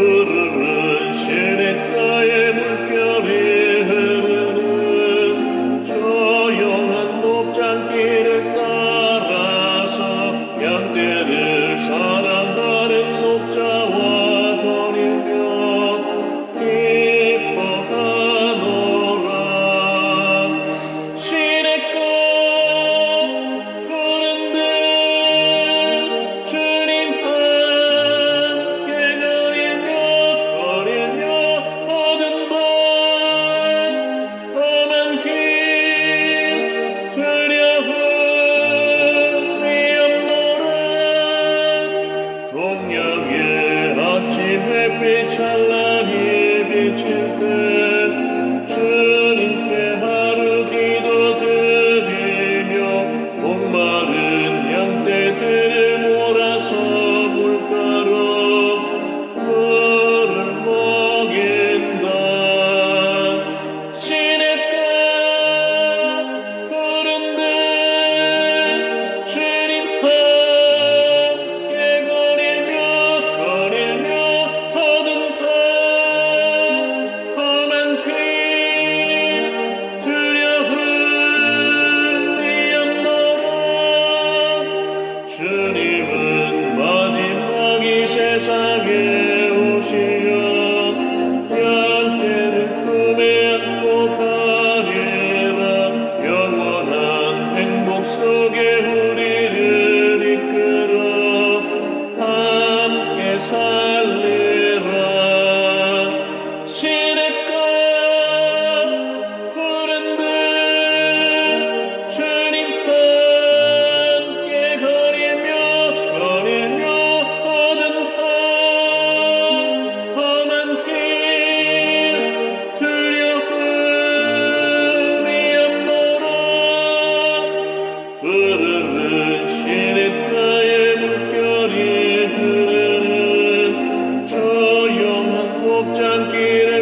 Oh. Jerusalemie wieczne. 속에 Junk it